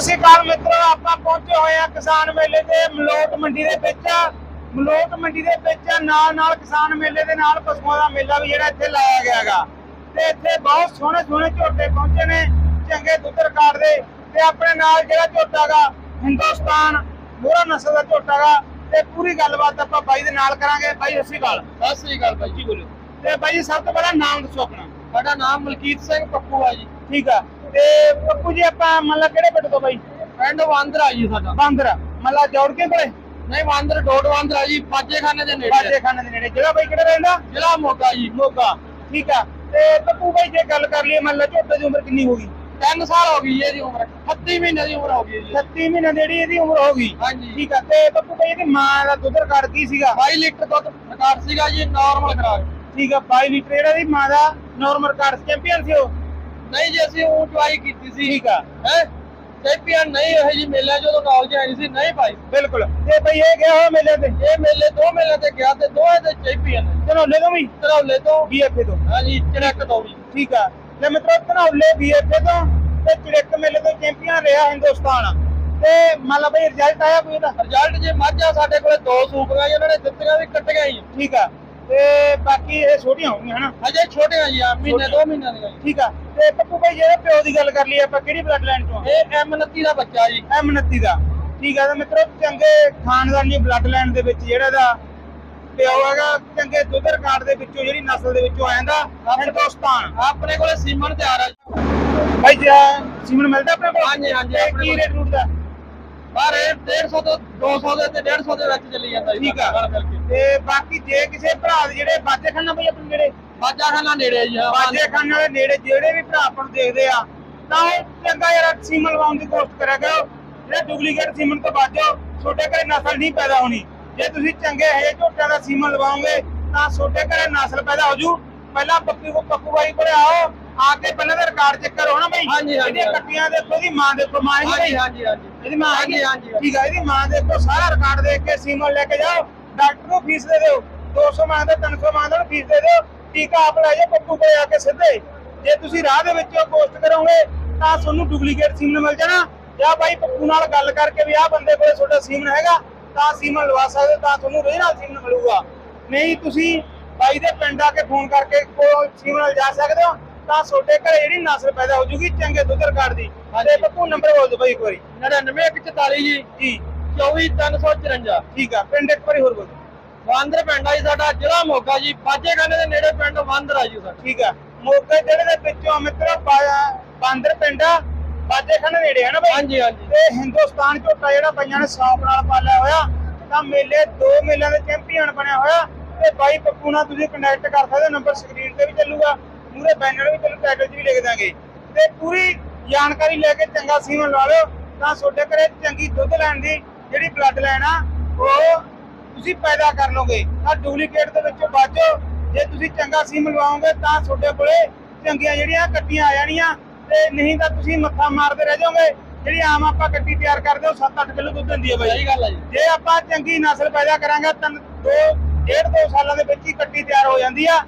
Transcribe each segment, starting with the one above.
ਸਤਿ ਸ਼੍ਰੀ ਅਕਾਲ ਮਿੱਤਰੋ ਆਪਾਂ ਪਹੁੰਚੇ ਹੋਏ ਆ ਕਿਸਾਨ ਮੇਲੇ ਤੇ ਮਲੋਟ ਮੰਡੀ ਦੇ ਵਿੱਚ। ਮਲੋਟ ਮੰਡੀ ਦੇ ਵਿੱਚ ਨਾਲ ਨਾਲ ਕਿਸਾਨ ਮੇਲੇ ਦੇ ਨਾਲ ਪਸ਼ੂਆਂ ਦਾ ਮੇਲਾ ਵੀ ਜਿਹੜਾ ਇੱਥੇ ਲਾਇਆ ਗਿਆ ਹੈਗਾ। ਤੇ ਇੱਥੇ ਬਹੁਤ ਸੋਹਣੇ ਸੋਹਣੇ ਝੋਟੇ ਪਹੁੰਚੇ ਨੇ ਚੰਗੇ ਦੁੱਧ ਰਿਕਾਰਡ ਦੇ। ਤੇ ਆਪਣੇ ਨਾਲ ਜਿਹੜਾ ਝੋਟਾ ਗਾ ਹਿੰਦੁਸਤਾਨ ਮੋਹਰਾ ਨਸਲ ਦਾ ਝੋਟਾ ਗਾ ਤੇ ਪੂਰੀ ਗੱਲਬਾਤ ਆਪਾਂ ਬਾਈ ਦੇ ਨਾਲ ਕਰਾਂਗੇ। ਬਾਈ ਸਤਿ ਸ਼੍ਰੀ ਅਕਾਲ। ਸਤਿ ਸ੍ਰੀ ਅਕਾਲ ਬਾਈ ਜੀ ਬੋਲੋ। ਤੇ ਬਾਈ ਜੀ ਸਭ ਤੋਂ ਪਹਿਲਾਂ ਨਾਮ ਦੱਸੋ ਆਪਣਾ। ਸਾਡਾ ਨਾਮ ਮਲਕੀਤ ਸਿੰਘ ਪੱਪੂ ਆ ਜੀ। ਠੀਕ ਆ। ਤੇ ਪੱਪੂ ਜੀ ਆਪਾਂ ਮੰਨ ਲਾ ਕਿਹੜੇ ਪਿੰਡ ਤੋਂ ਬਾਈ? ਪਿੰਡ ਵਾਂਦਰ ਆ ਜੀ ਸਾਡਾ। ਬਾਂਦਰ ਮੰਨ ਲਾ ਜੋੜ ਕੇ ਕੋਲੇ? ਨਹੀਂ ਵਾਂਦਰ ਡੋਡ ਵਾਂਦਰ ਆ ਜੀ ਪਾਜੇਖਾਨੇ ਦੇ ਨੇੜੇ। ਬਾਜੇ ਖਾਨੇ ਦੇ ਨੇੜੇ। ਜਿਹੜਾ ਬਾਈ ਕਿਹੜਾ ਰਹਿੰਦਾ? ਜ਼ਿਲ੍ਹਾ ਮੋਗਾ ਜੀ। ਮੋਗਾ। ਠੀਕ ਆ। ਤੇ ਪੱਪੂ ਬਾਈ ਜੇ ਗੱਲ ਕਰ ਲਈਏ ਮੰਨ ਲਾ ਝੋਟੇ ਦੀ ਉਮਰ ਕਿੰਨੀ ਹੋ ਗਈ? 3 ਸਾਲ ਹੋ ਗਈ ਜੀ ਇਹਦੀ ਉਮਰ। 38 ਮਹੀਨੇ ਦੀ ਉਮਰ ਹੋ ਗਈ ਜੀ। 36 ਮਹੀਨੇ ਦੀ ਜਿਹੜੀ ਇਹਦੀ ਉਮਰ ਹੋ ਗਈ। ਹਾਂਜੀ। ਠੀਕ ਆ। ਤੇ ਪੱਪੂ ਬਾਈ ਇਹਦੀ ਮਾਂ ਦਾ ਦੁੱਧ ਰਿਕਾਰਡ ਕੀ ਸੀਗਾ? 22 ਲੀਟਰ ਦੁੱਧ ਰਿਕਾਰਡ ਸੀਗਾ ਜੀ ਨਾਰਮਲ ਖਰਾਕ ਠੀਕ ਆ। 22 ਲੀਟਰ ਜਿਹੜਾ ਦੀ ਮਾਂ ਦਾ ਨਾਰਮਲ ਰਿਕਾਰਡ ਚੈਂਪੀਅਨ ਸੀ ਉਹ? ਨਹੀਂ ਜੀ ਅਸੀਂ ਉਹ ਟਵਾਈ ਕੀਤੀ ਸੀ। ਠੀਕ ਆ। ਹੈ? ਚੈਂਪੀਅਨ ਨਹੀਂ ਇਹ ਜੀ ਮੇਲੇ ਜਦੋਂ ਨੌਲੇਜ ਆਈ ਸੀ ਨਹੀਂ ਭਾਈ। ਬਿਲਕੁਲ। ਤੇ ਬਈ ਇਹ ਗਿਆ ਹੋਇਆ ਮੇਲੇ ਤੇ? ਇਹ ਮੇਲੇ ਦੋ ਮੇਲੇ ਤੇ ਗਿਆ ਤੇ ਦੋਵੇਂ ਦੇ ਚੈਂਪੀਅਨ ਧਨੌਲੇ ਤੋਂ ਵੀ? ਧਰੌਲੇ ਤੋਂ। ਬੀਐਫਏ ਤੋਂ। ਹਾਂਜੀ ਚੜਕ ਤੋਂ ਵੀ। ਠੀਕ ਆ। ਤੇ ਮਿੱਤਰੋ ਧਨੌਲੇ ਬੀਐਫਏ ਤੋਂ ਤੇ ਚੜਕ ਮੇਲੇ ਤੋਂ ਚੈਂਪੀਅਨ ਰਿਹਾ ਹਿੰਦੁਸਤਾਨ। ਤੇ ਮੰਨ ਲਾ ਬਈ ਰਿਜ਼ਲਟ ਆਇਆ ਕੋਈ ਇਹਦਾ? ਰਿਜ਼ਲਟ ਜੇ ਮਾਝਾ ਸਾਡੇ ਕੋਲੇ ਦੋ ਸੂਪੀਆਂ ਜੀ ਉਹਨਾਂ ਨੇ ਦਿੱਤੀਆਂ ਵੀ ਕੱਟੀਆਂ ਜੀ ਠੀਕ ਆ। ਤੇ ਬਾਕੀ ਇਹ ਛੋਟੀਆਂ ਹੋਣਗੀਆਂ ਹਨਾ? ਅਜੇ ਛੋਟੇ ਆ ਜੀ ਆ ਮਹੀਨੇ ਦੋ ਮਹੀਨਿਆਂ ਦੀਆਂ ਜੀ। ਠੀਕ ਆ। ਤੇ ਪੱਪੂ ਭਾਈ ਜਿਹੜੇ ਪਿਓ ਦੀ ਗੱਲ ਕਰ ਲਈ ਆਪਾਂ ਕਿਹੜੀ ਬਲੱਡ ਲਾਈਨ ਤੋਂ ਇਹ M29 ਦਾ ਬੱਚਾ ਜੀ। ਐਮ 29 ਦਾ। ਠੀਕ ਆ ਤਾਂ ਮਿੱਤਰੋ ਚੰਗੇ ਖਾਨਦਾਨੀ ਬਲੱਡ ਲਾਈਨ ਦੇ ਵਿੱਚ ਜਿਹੜਾ ਦਾ ਪਿਓ ਹੈਗਾ ਚੰਗੇ ਦੁੱਧ ਰਿਕਾਰਡ ਦੇ ਵਿੱਚੋਂ ਜਿਹੜੀ ਨਸਲ ਦੇ ਵਿੱਚੋਂ ਆਇਆਂਦਾ ਹਿੰਦੁਸਤਾਨ। ਆਪਣੇ ਕੋਲੇ ਸੀਮਨ ਤਿਆਰ ਆ ਜੀ। ਭਾਈ ਜੀ ਸੀਮਨ ਮਿਲਦਾ ਆਪਣੇ ਕੋਲ? ਹਾਂਜੀ, ਹਾਂਜੀ, ਤੇ ਆਪਣੇ ਕੀ ਕੋਲ। ਰੇਟ ਰੂਟ ਦਾ? ਪਰ ਇਹ 150 ਤੋਂ 200 ਦੇ ਤੇ 150 ਦੇ ਵਿੱਚ ਚੱਲੀ ਜਾਂਦਾ ਜੀ। ਠੀਕ ਆ। ਤੇ ਬਾਕੀ ਜੇ ਕਿਸੇ ਭਰਾ ਦੇ ਜਿਹੜੇ ਬਾਜੇ ਖਾਨਾ ਬਈ ਆਪਣੇ ਜਿਹੜੇ ਮਾਝਾ ਖਾਨਾ ਨੇੜੇ ਜੀ ਹਾਂ ਬਾਜੇ ਖਾਨਾ ਦੇ ਨੇੜੇ ਜਿਹੜੇ ਵੀ ਭਰਾ ਆਪਾਂ ਨੂੰ ਦੇਖਦੇ ਆ ਤਾਂ ਉਹ ਚੰਗਾ ਯਾਰ ਸੀਮਨ ਲਵਾਉਣ ਦੀ ਕੋਸ਼ਿਸ਼ ਕਰਿਆ ਕਰੋ। ਜਿਹੜੇ ਡੁਪਲੀਕੇਟ ਸੀਮਨ ਤੋਂ ਬਾਜੋ ਛੋਟੇ ਘਰੇ ਨਸਲ ਨਹੀਂ ਪੈਦਾ ਹੋਣੀ ਜੇ ਤੁਸੀਂ ਚੰਗੇ ਹੈ ਝੋਟਿਆਂ ਦਾ ਸੀਮਨ ਲਵਾਓਗੇ ਤਾਂ ਛੋਟੇ ਘਰੇ ਨਸਲ ਪੈਦਾ ਹੋ ਜੂ। ਪਹਿਲਾਂ ਪੱਪੀ ਕੋ ਪੱਪੂ ਬਾਈ ਕੋਲੇ ਆਓ ਆ ਕੇ ਪਹਿਲਾਂ ਦਾ ਰਿਕਾਰਡ ਚੈੱਕ ਕਰੋ ਨਾ ਬਈ ਹਾਂਜੀ, ਹਾਂਜੀ, ਇਹਦੀਆਂ ਹਾਂਜੀ। ਕੱਟੀਆਂ ਦੇਖੋ ਇਹਦੀ ਮਾਂ ਦੇਖੋ ਮਾਂ ਹੀ ਹਾਂਜੀ ਬਈ ਹਾਂਜੀ ਹਾਂਜੀ। ਇਹਦੀ ਮਾਂ ਹਾਂਜੀ, ਹੈਗੀ? ਹਾਂਜੀ, ਹਾਂਜੀ। ਠੀਕ ਆ ਇਹਦੀ ਮਾਂ ਦੇਖੋ ਸਾਰਾ ਰਿਕਾਰਡ ਦੇਖ ਕੇ ਸੀਮਨ ਲੈ ਕੇ ਜਾਓ। ਡਾਕਟਰ ਨੂੰ ਫੀਸ ਦੇ ਦਿਓ। 200 ਮੰਗਦੇ 300 ਮੰਗਦੇ ਉਹਨੂੰ ਫੀਸ ਦੇ ਦਿਓ। ਟੀਕਾ ਆਪ ਲੈ ਜਾਓ ਪੱਪੂ ਕੋਲ ਆ ਕੇ ਸਿੱਧੇ। ਜੇ ਤੁਸੀਂ ਰਾਹ ਦੇ ਵਿੱਚ ਪੋਸਟ ਕਰੋਗੇ ਤਾਂ ਤੁਹਾਨੂੰ ਡੁਪਲੀਕੇਟ ਸੀਮਨ ਮਿਲ ਜਾਣਾ। ਜਾਂ ਬਾਈ ਪੱਪੂ ਨਾਲ ਗੱਲ ਕਰਕੇ ਵੀ ਆਹ ਬੰਦੇ ਕੋਲੇ ਤੁਹਾਡਾ ਸੀਮਨ ਹੈਗਾ ਤਾਂ ਸੀਮਨ ਲਵਾ ਸਕਦੇ ਹੋ, ਤਾਂ ਤੁਹਾਨੂੰ ਰੀਜਨਲ ਸੀਮਨ ਮਿਲੂਗਾ। ਨਹੀਂ ਤੁਸੀਂ ਬਾਈ ਦੇ ਪਿੰਡ ਆ ਕੇ ਫੋਨ ਕਰਕੇ ਕੋਲ ਸੀਮਨ ਲਿਜਾ ਸਕਦੇ ਹੋ। ਤਾਂ ਤੁਹਾਡੇ ਘਰੇ ਜਿਹੜੀ ਨਸਲ ਪੈਦਾ ਹੋ ਜੂਗੀ ਚੰਗੇ ਦੁੱਧ ਰਿਕਾਰਡ ਦੀ। ਤੇ। ਪੱਪੂ ਨੰਬਰ ਬੋਲ ਦਿਓ ਬਾਈ ਇੱਕ ਵਾਰੀ। 99144 ਜੀ। ਜੀ। 24354 ਠੀਕ ਆ ਪਿੰਡ ਇੱਕ ਵਾਰੀ ਹੋਰ ਬੋਲ। ਵਾਂਦਰ ਪਿੰਡ ਆ ਜੀ ਸਾਡਾ ਜ਼ਿਲ੍ਹਾ ਮੋਗਾ ਜੀ। ਬਾਜੇ ਖਾਨੇ ਦੇ ਨੇੜੇ ਪਿੰਡ ਵਾਂਦਰ ਆ ਜੀ ਸਾਡਾ। ਠੀਕ ਆ ਮੋਗੇ ਜਿਹੜੇ ਦੇ ਵਿੱਚੋਂ ਮਿੱਤਰੋ ਬਾਂਦਰ ਪਿੰਡ ਆ ਬਾਜੇਖਾਨੇ ਨੇੜੇ ਆ ਨਾ ਬਾਈ? ਹਾਂਜੀ ਹਾਂਜੀ। ਤੇ ਹਿੰਦੁਸਤਾਨ ਝੋਟਾ ਜਿਹੜਾ ਪਈਆਂ ਨੇ ਸ਼ੌਕ ਨਾਲ ਪਾਲਿਆ ਹੋਇਆ ਤਾਂ ਮੇਲੇ ਦੋ ਮੇਲਿਆਂ ਦੇ ਚੈਂਪੀਅਨ ਬਣਿਆ ਹੋਇਆ। ਤੇ ਬਾਈ ਪੱਪੂ ਨਾਲ ਤੁਸੀਂ ਕਨੈਕਟ ਕਰ ਸਕਦੇ ਹੋ ਨੰਬਰ ਸਕਰੀਨ ਤੇ ਵੀ ਚੱਲੂਗਾ। ਮੂਰੇ ਬੈਨਰ ਵੀ ਚੱਲੂ ਟਾਈਟਲ 'ਚ ਵੀ ਲਿਖ ਦਾਂਗੇ। ਤੇ ਪੂਰੀ ਜਾਣਕਾਰੀ ਲੈ ਕੇ ਚੰਗਾ ਸੀਮਨ ਲਾ ਲਿਓ ਤਾਂ ਤੁਹਾਡੇ ਘਰੇ ਚੰਗੀ ਦੁੱਧ ਲੈਣ ਦੀ ਜਿਹੜੀ ਬਲੱਡ ਲਾਈਨ ਆ ਉਹ ਤੁਸੀਂ ਪੈਦਾ ਕਰ ਲਓਗੇ ਤਾਂ ਡੁਪਲੀਕੇਟ ਦੇ ਵਿੱਚੋਂ ਬਚੋ ਜੇ ਤੁਸੀਂ ਚੰਗਾ ਸੀਮਨ ਲਵਾਓਗੇ ਤਾਂ ਤੁਹਾਡੇ ਕੋਲੇ ਚੰਗੀਆਂ ਜਿਹੜੀਆਂ ਕੱਟੀਆਂ ਆ ਜਾਣੀਆਂ। ਤੇ ਨਹੀਂ ਤਾਂ ਤੁਸੀਂ ਮੱਥਾ ਮਾਰਦੇ ਰਹਿ ਜਾਓਗੇ। ਜਿਹੜੀ ਆਮ ਆਪਾਂ ਕੱਟੀ ਤਿਆਰ ਕਰਦੇ ਹਾਂ 7-8 ਕਿਲੋ ਦੁੱਧ ਦਿੰਦੀ ਹੈ ਬਾਈ। ਸਹੀ ਗੱਲ ਆ ਜੀ। ਜੇ ਆਪਾਂ ਚੰਗੀ ਨਸਲ ਪੈਦਾ ਕਰਾਂਗੇ ਤਾਂ ਦੋ ਡੇਢ ਦੋ ਸਾਲਾਂ ਦੇ ਵਿੱਚ ਹੀ ਕੱਟੀ ਤਿਆਰ ਹੋ ਜਾਂਦੀ ਆ।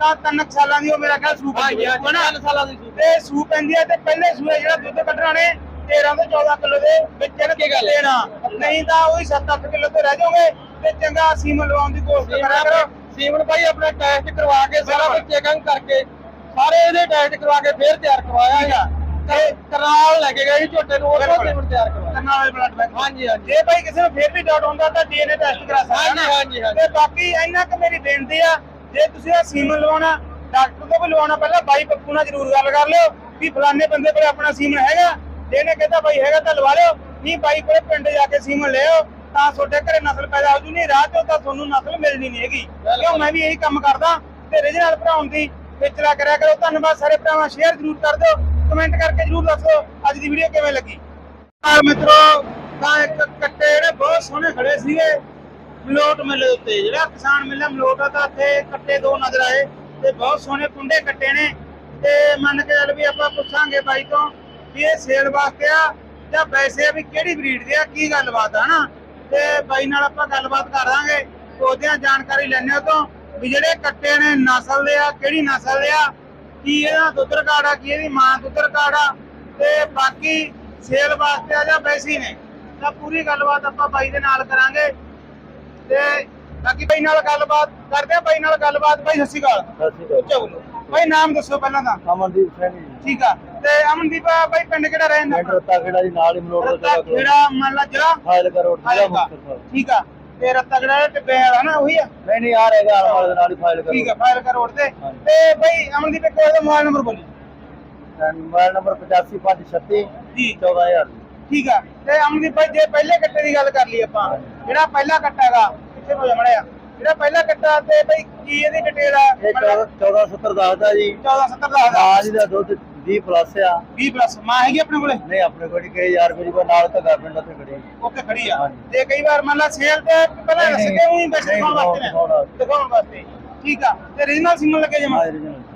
ਤਾਂ ਤਿੰਨ ਕੁ ਸਾਲਾਂ ਦੀ ਉਹ ਮੇਰਾ ਖਿਆਲ ਸੂਪ ਹਾਂਜੀ ਹਾਂਜੀ ਹੈ ਨਾ 3 ਸਾਲਾਂ ਦੀ ਸੂਪ ਤੇ ਸੂਪ ਪੈਂਦੀ ਆ ਤੇ ਪਹਿਲੇ ਸੂਏ ਜਿਹੜਾ ਦੁੱਧ ਕੱਢਣਾ ਨੇ 13 ਤੋਂ 14 ਕਿਲੋ ਦੇ ਵਿੱਚ ਪੱਕੀ ਗੱਲ ਹੈ। ਦੇਣਾ ਨਹੀਂ ਤਾਂ ਉਹੀ 7-8 ਕਿਲੋ ਤੇ ਰਹਿ ਜਾਓਗੇ ਤੇ ਚੰਗਾ ਸੀਮਨ ਲਵਾਉਣ ਦੀ ਕੋਸ਼ਿਸ਼ ਕਰਿਆ ਕਰੋ ਸੀਮਨ ਭਾਈ ਆਪਣਾ ਟੈਸਟ ਕਰਵਾ ਕੇ ਸਾਰਾ ਕੁਝ ਚੈਕਿੰਗ ਕਰਕੇ ਸਾਰੇ ਇਹਦੇ ਟੈਸਟ ਕਰਵਾ ਕੇ ਫੇਰ ਤਿਆਰ ਕਰਵਾਇਆ ਆ। ਤੇ ਕਰਾਲ ਲੈ ਕੇ ਗਏ ਸੀ ਝੋਟੇ ਨੂੰ ਉਹ ਬਿਲਕੁਲ। ਸੀਮਨ ਤਿਆਰ ਕਰਵਾਇਆ ਕੰਨਾਂ ਵਾਲੇ ਬਲੱਡ ਬੈਂਕ ਹਾਂਜੀ ਹਾਂਜੀ ਜੇ ਭਾਈ ਕਿਸੇ ਨੂੰ ਫੇਰ ਵੀ ਡਾਊਟ ਹੁੰਦਾ ਤਾਂ ਡੀਐਨਏ ਟੈਸਟ ਕਰਾ ਸਕਦਾ। ਹਾਂਜੀ, ਹਾਂਜੀ। ਤੇ ਬਾਕੀ ਇੰਨਾ ਕਿ ਮੇਰੀ ਬੇਨਤੀ ਆ ਜੇ ਤੁਸੀਂ ਆ ਸੀਮਨ ਲਵਾਉਣਾ, ਡਾਕਟਰ ਤੋਂ ਵੀ ਲਵਾਉਣਾ, ਪਹਿਲਾਂ ਬਾਈ ਪੱਪੂ ਨਾਲ ਜ਼ਰੂਰ ਗੱਲ ਕਰ ਲਿਓ ਵੀ ਫਲਾਣੇ ਬੰਦੇ ਕੋਲੇ ਆਪਣਾ ਸੀਮਨ ਹੈਗਾ। ਜੇ ਕਹਿੰਦਾ ਬਾਈ ਹੈਗਾ ਤਾਂ ਲਵਾ ਲਿਓ, ਨਹੀਂ ਬਾਈ ਕੋਲੇ ਪਿੰਡ ਜਾ ਕੇ ਸੀਮਨ ਲਿਓ ਤਾਂ ਤੁਹਾਡੇ ਘਰੇ ਨਸਲ ਪੈਦਾ ਹੋ ਜੂ ਨਹੀਂ ਰਾਹ ਚੋਂ ਤਾਂ ਤੁਹਾਨੂੰ ਨਸਲ ਮਿਲਣੀ ਨਹੀਂ ਹੈਗੀ। ਕਿਉਂ ਮੈਂ ਵੀ ਇਹੀ ਕੰਮ ਕਰਦਾ ਤੇ ਰੀਜਨਲ ਭਰਾਉਣ ਦੀ ਵਿਚਲਾ ਕਰਿਆ ਕਰੋ। ਧੰਨਵਾਦ ਸਾਰੇ ਭਰਾਵਾਂ ਸ਼ੇਅਰ ਜ਼ਰੂਰ ਕਰ ਦਿਓ ਕਮੈਂਟ ਕਰਕੇ ਜ਼ਰੂਰ ਦੱਸੋ ਅੱਜ ਦੀ ਵੀਡੀਓ ਕਿਵੇਂ ਲੱਗੀ। ਆ ਮਿੱਤਰੋ, ਤਾਂ ਇੱਕ ਕੱਟੇ ਜਿਹੜੇ ਬਹੁਤ ਸੋਹਣੇ ਖੜੇ ਸੀਗੇ। ਮਲੋਟ ਮੇਲੇ ਦੇ ਉੱਤੇ, ਜਿਹੜਾ ਕਿਸਾਨ ਮੇਲਾ ਮਲੋਟ ਆ, ਤਾਂ ਇੱਥੇ ਕੱਟੇ ਦੋ ਨਜ਼ਰ ਆਏ ਤੇ ਬਹੁਤ ਸੋਹਣੇ ਕੁੰਡੇ ਕੱਟੇ ਨੇ। ਤੇ ਮੰਨ ਕੇ ਚੱਲ ਵੀ ਆਪਾਂ ਪੁੱਛਾਂਗੇ ਬਾਈ ਤੋਂ ਵੀ ਇਹ ਸੇਲ ਵਾਸਤੇ ਆ ਜਾਂ ਵੈਸੇ ਆ, ਵੀ ਕਿਹੜੀ ਬਰੀਡ ਦੇ ਆ, ਕੀ ਗੱਲਬਾਤ ਆ, ਹਨਾ? ਤੇ ਬਾਈ ਨਾਲ ਆਪਾਂ ਗੱਲਬਾਤ ਕਰਾਂਗੇ ਉਹਦੇ ਜਾਣਕਾਰੀ ਲੈਣੇ ਉਹ ਤੋਂ ਵੀ ਜਿਹੜੇ ਕੱਟੇ ਨੇ ਨਸਲ ਦੇ ਆ, ਕਿਹੜੀ ਨਸਲ ਦੇ ਆ, ਕੀ ਇਹਦਾ ਦੁੱਧ ਰਿਕਾਰਡ ਆ, ਕੀ ਇਹਦੀ ਮਾਂ ਦੁੱਧ ਰਿਕਾਰਡ ਆ, ਤੇ ਬਾਕੀ ਸੇਲ ਵਾਸਤੇ ਆ ਜਾਂ ਵੈਸੀ ਨੇ। ਤਾਂ ਪੂਰੀ ਗੱਲਬਾਤ ਆਪਾਂ ਬਾਈ ਦੇ ਨਾਲ ਕਰਾਂਗੇ। ਤੇ ਬਾਕੀ ਬਾਈ ਨਾਲ ਗੱਲਬਾਤ ਕਰਦੇ ਆ ਬਾਈ ਨਾਲ ਗੱਲਬਾਤ। ਬਾਈ ਸਤਿ ਸ਼੍ਰੀ ਅਕਾਲ। ਸਤਿ ਸ਼੍ਰੀ ਉੱਚਾ ਬੋਲੋ ਬਾਈ ਨਾਮ ਦੱਸੋ ਪਹਿਲਾਂ ਤਾਂ। ਅਕਾਲ ਅਮਨਦੀਪ ਸਿੰਘ ਜੀ। ਠੀਕ ਆ। ਤੇ ਅਮਨਦੀਪ ਬਾਈ ਪਿੰਡ ਕਿਹੜਾ ਰਹਿੰਦਾ ਮੈਂਟਰ ਰੱਤਾ ਕਿਹੜਾ ਜੀ ਨਾਲ ਹੀ ਮਲੋੜ ਦਾ ਖੇੜਾ ਮੰਨ ਲਾ ਜਿਹੜਾ ਫਾਇਲ ਕਰੋ ਠੀਕ ਆ। ਤੇ ਰੱਤਾ ਖੇੜਾ ਟਿੱਬੇ ਵਾਲਾ ਨਾ ਉਹੀ ਆ? ਨਹੀਂ ਨਹੀਂ ਆ ਰਹੇਗਾ ਆਰਾਮ ਦੇ ਨਾਲ ਹੀ ਫਾਇਲ ਕਰੋ ਠੀਕ ਆ ਫਾਇਲ ਕਰ ਰੋਡ ਤੇ। ਤੇ ਬਾਈ ਅਮਨਦੀਪ ਇੱਕ ਉਹਦਾ ਮੋਬਾਈਲ ਨੰਬਰ ਬੋਲੀ। ਮੋਬਾਈਲ ਨੰਬਰ 8556 ਜੀ। 14000 ਠੀਕ ਆ। ਤੇ ਅਮਨਦੀਪ ਭਾਈ ਜੇ ਪਹਿਲੇ ਕੱਟੇ ਦੀ ਗੱਲ ਕਰ ਲਈ ਆਪਾਂ। ਜਿਹੜਾ ਪਹਿਲਾ ਕੱਟਾ ਹੈਗਾ ਕਿੱਥੇ ਹੋ ਜਾਮੜਿਆ ਜਿਹੜਾ ਪਹਿਲਾ ਕੱਟਾ ਤੇ ਭਾਈ ਕੀ ਇਹਦੀ ਡਿਟੇਲ ਆ? ਇਹ 1470 ਦੱਸਦਾ ਜੀ। 1470 ਦਾ ਹੈਗਾ ਮਾਂ ਜੀ ਦਾ ਦੁੱਧ 20 ਪਲੱਸ ਆ। 20 ਪਲੱਸ ਮਾਂ ਹੈਗੀ ਆਪਣੇ ਕੋਲੇ? ਨਹੀਂ ਆਪਣੇ ਕੋਲ ਨਹੀਂ ਕਹੇ ਯਾਰ ਮੇਰੀ ਕੋਲ ਨਾਲ ਤਾਂ ਗਵਰਨਮੈਂਟ ਉੱਤੇ ਖੜੀ। ਓਕੇ ਖੜੀ ਆ। ਤੇ ਕਈ ਵਾਰ ਮੰਨ ਲਾ ਸੇਲ ਤੇ ਪਹਿਲਾਂ ਕੇ ਉਹੀ ਬੈਠ ਦਿਖਾਉਣ ਵਾਸਤੇ ਦਿਖਾਉਣ ਨੇ? ਵਾਸਤੇ। ਠੀਕ ਆ। ਤੇ ਰੀਜਨਲ ਸਿਮਨ ਲੱਗੇ ਜਮਾ? ਹਾਂ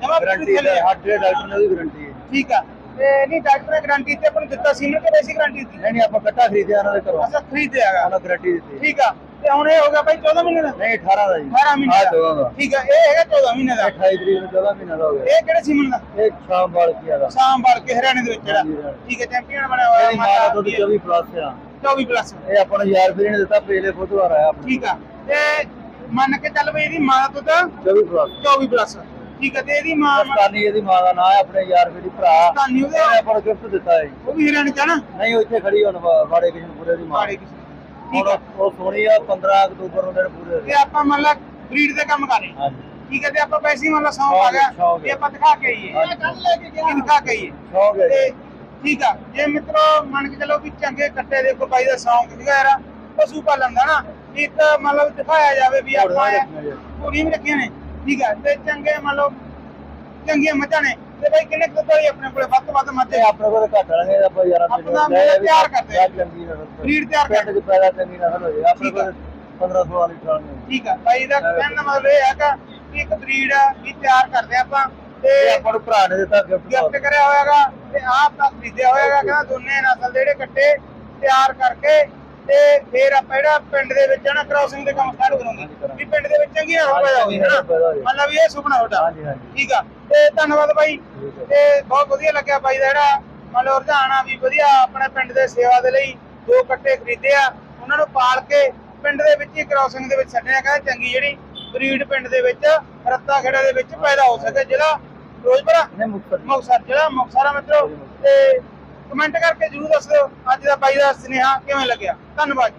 ਜਮਾ ਗਾਰੰਟੀ ਹੈ ਸਾਡੇ ਡਾਕਟਰ ਨੇ ਉਹਦੀ ਗਾਰੰਟੀ ਹੈ। ਠੀਕ ਆ। ਤੇ ਨਹੀਂ ਡਾਕਟਰ ਨੇ ਗਾਰੰਟੀ ਤੇ ਆਪਾਂ ਨੂੰ ਦਿੱਤਾ ਸਿਮਨ ਕਿ ਵੈਸੀ ਗਾਰੰਟੀ ਦਿੱਤੀ? ਨਹੀਂ ਨਹੀਂ ਆਪਾਂ ਕੱਟਾ ਖਰੀਦਿਆ ਉਹਨਾਂ ਦੇ ਘਰੋਂ। ਅਸਾਂ ਖਰੀਦਿਆ ਹੈਗਾ। ਉਹਨਾਂ ਗਾਰੰਟੀ ਦਿੱਤੀ। ਠੀਕ ਆ ਤੇ ਹੁਣ ਇਹ ਹੋ ਗਿਆ ਭਾਈ 14 ਮਹੀਨੇ ਦਾ? ਨਹੀਂ 18 ਦਾ ਜੀ। 18 ਮਹੀਨੇ ਹਾਂ ਦਾ। 14 ਦਾ। ਠੀਕ ਆ ਇਹ ਹੈਗਾ 14 ਮਹੀਨੇ ਦਾ। 28 ਤਰੀਕ ਨੂੰ 14 ਮਹੀਨਾ ਦਾ ਹੋ ਗਿਆ। ਇਹ ਕਿਹੜੇ ਸੀਮਨ ਦਾ? ਇਹ ਸ਼ਾਮ ਵਾਲ ਕੀ ਸ਼ਾਮ ਹਰਿਆਣੇ ਦੇ ਵਿੱਚ ਜਿਹੜਾ। ਠੀਕ ਹੈ ਚੈਂਪੀਅਨ ਬਣਿਆ ਹੋਇਆ ਇਹਦੀ ਮਾਂ ਦਾ ਦੁੱਧ 24 ਪਲੱਸ ਆ। 24 ਪਲੱਸ ਇਹ ਆਪਾਂ ਨੂੰ ਯਾਰ ਵੀਰ ਨੇ ਦਿੱਤਾ ਪਹਿਲੇ ਬੁੱਧਵਾਰ ਆਇਆ। ਆਪਣਾ ਠੀਕ ਆ ਤੇ ਮੰਨ ਕੇ ਚੱਲ ਬਈ ਇਹਦੀ ਮਾਂ ਦਾ ਦੁੱਧ 24 ਪਲੱਸ 24 ਪਲੱਸ ਠੀਕ ਹੈ ਤੇ ਇਹਦੀ ਮਾਂ ਮਸਤਾਨੀ ਇਹਦੀ ਮਾਂ ਦਾ ਨਾਂ ਹੈ ਆਪਣੇ ਯਾਰ ਵੀਰ ਦੀ ਭਰਾ। ਮਸਤਾਨੀ ਉਹਦੇ- ਇਹਨੇ ਆਪਾਂ ਨੂੰ ਗਿਫਟ ਦਿੱਤਾ ਹੈ ਉਹ ਵੀ ਹਰਿਆਣੇ ਚ ਆ ਨਾ? ਨਹੀਂ ਉਹ ਇੱਥੇ ਖੜੀ ਹੁਣ ਵਾ- ਵਾੜੇ ਕਿਸ਼ਨਪੁਰੇ ਦੀ ਮਾਂ। ਮਾੜੇ ਕਿਸੇ ਠੀਕ ਹੁਣ ਆ। ਉਹ ਸੋਹਣੀ ਆ 15 ਅਕਤੂਬਰ ਨੂੰ ਦਿਨ ਪੂਰੇ ਤੇ ਆਪਾਂ ਮੰਨ ਲਾ ਬਰੀਡ ਦੇ ਕੰਮ ਕਰ ਰਹੇ ਹਾਂ। ਹਾਂਜੀ। ਠੀਕ ਹੈ ਤੇ ਆਪਾਂ ਪੈਸੇ ਮੰਨ ਲਾ ਸੌਂਪ ਸ਼ੌਕ ਆ ਗਿਆ। ਸ਼ੌਕ ਵੀ ਆਪਾਂ ਦਿਖਾ ਕੇ ਆਈਏ। ਹਾਂਜੀ। ਕੱਲ ਲੈ ਕੇ ਗਿਆ। ਦਿਖਾ ਕੇ ਆਈਏ। ਸ਼ੌਕ ਹੈ ਤੇ ਜੀ। ਠੀਕ ਆ। ਜੇ ਮਿੱਤਰੋ ਮੰਨ ਕੇ ਚੱਲੋ ਵੀ ਚੰਗੇ ਕੱਟੇ ਦੇ ਕੋ ਬਾਈ ਦਾ ਸੌਂਕ ਸੀਗਾ ਯਾਰ ਪਸ਼ੂ ਪਾਲਣ ਦਾ ਨਾ ਇੱਕ ਮਤਲਬ ਦਿਖਾਇਆ ਜਾਵੇ ਵੀ ਘੋੜੀਆਂ ਆਪਾਂ ਰੱਖੀਆਂ ਜੀ। ਪੂਰੀ ਵੀ ਰੱਖੀਆਂ ਨੇ। ਠੀਕ ਆ ਤੇ ਚੰਗੇ ਮੰਨ ਲਓ ਚੰਗੀਆਂ ਮੱਝਾਂ ਨੇ ਤੇ ਬਾਈ ਕਿੰਨੇ ਕੁ ਵਾਲੀ ਆਪਣੇ ਕੋਲੇ ਵੱਧ ਤੋਂ ਵੱਧ ਮੱਝ ਤੇ ਆਪਣੇ ਕੋਲ ਘੱਟ ਲਾਂਗੇ ਆਪਾਂ ਯਾਰਾਂ ਆਪਣਾ ਮੇਲਾ ਤਿਆਰ ਕਰਦੇ ਆ। ਚੰਗੀ ਨਸਲ ਬਰੀਡ ਤਿਆਰ ਕਰਦੇ। ਪਿੰਡ 'ਚ ਪੈਦਾ ਚੰਗੀ ਨਸਲ ਹੋ ਜਾਏ ਆਪਣੇ ਠੀਕ ਆ। ਕੋਲ 15 16 ਲੀਟਰ ਆਉਣਗੇ ਠੀਕ ਆ ਬਾਈ ਦਾ ਕਹਿਣ ਦਾ ਮਤਲਬ ਇਹ ਹੈਗਾ ਕਿ ਇੱਕ ਬਰੀਡ ਆ ਵੀ ਤਿਆਰ ਕਰਦੇ ਆਪਾਂ ਤੇ ਇਹ ਆਪਾਂ ਨੂੰ ਭਰਾ ਨੇ ਦਿੱਤਾ ਗਿਫਟ ਗਿਫਟ ਕਰਿਆ ਹੋਇਆਗਾ ਤੇ ਆਪ ਦਾ ਖਰੀਦਿਆ ਹੋਇਆਗਾ ਕਹਿੰਦਾ ਦੋਨੇ ਨਸਲ ਦੇ ਜਿਹੜੇ ਕੱਟੇ ਤਿਆਰ ਕਰਕੇ ਤੇ ਫਿਰ ਆਪਾਂ ਜਿਹੜਾ ਪਿੰਡ ਦੇ ਵਿੱਚ ਨਾ ਕ੍ਰਾਸਿੰਗ ਦੇ ਕੰਮ ਸਟਾਰਟ ਕਰਾਂਗੇ। ਵੀ ਪਿੰਡ ਦੇ ਵਿੱਚ ਚੰਗੀ ਨਸਲ ਪੈਦਾ ਹੋਈ ਹੈ ਨਾ ਮਤਲਬ ਵੀ ਇਹ ਸੁਪਨਾ ਤੁਹਾਡਾ। ਹਾਂਜੀ ਹਾਂਜੀ। ਠੀਕ ਆ। ਤੇ ਧੰਨਵਾਦ ਬਾਈ। ਹੈ। ਤੇ ਬਹੁਤ ਵਧੀਆ ਲੱਗਿਆ ਬਾਈ ਦਾ ਜਿਹੜਾ ਮੰਨ ਲਓ ਰੁਝਾਨ ਆ ਵੀ ਵਧੀਆ ਆਪਣੇ ਪਿੰਡ ਦੇ ਸੇਵਾ ਦੇ ਲਈ ਦੋ ਕੱਟੇ ਖਰੀਦੇ ਆ। ਉਹਨਾਂ ਨੂੰ ਪਾਲ ਕੇ ਪਿੰਡ ਦੇ ਵਿੱਚ ਹੀ ਕ੍ਰਾਸਿੰਗ ਦੇ ਵਿੱਚ ਛੱਡਿਆ ਕਹਿੰਦਾ ਚੰਗੀ ਜਿਹੜੀ ਬਰੀਡ ਪਿੰਡ ਦੇ ਵਿੱਚ ਰੱਤਾ ਖੇੜਾ ਦੇ ਵਿੱਚ ਪੈਦਾ ਹੋ ਸਕੇ ਜਿਹੜਾ ਮੁਕਤਸਰ। ਮੁਕਤਸਰ ਜਿਹੜਾ ਮੁਕਤਸਰ ਆ ਮਿੱਤਰੋ। ਤੇ ਕਮੈਂਟ ਕਰਕੇ ਜਰੂਰ ਦੱਸਿਓ ਅੱਜ ਦਾ ਬਾਈ ਦਾ ਸੁਨੇਹਾ ਕਿਵੇਂ ਲੱਗਿਆ? ਧੰਨਵਾਦ।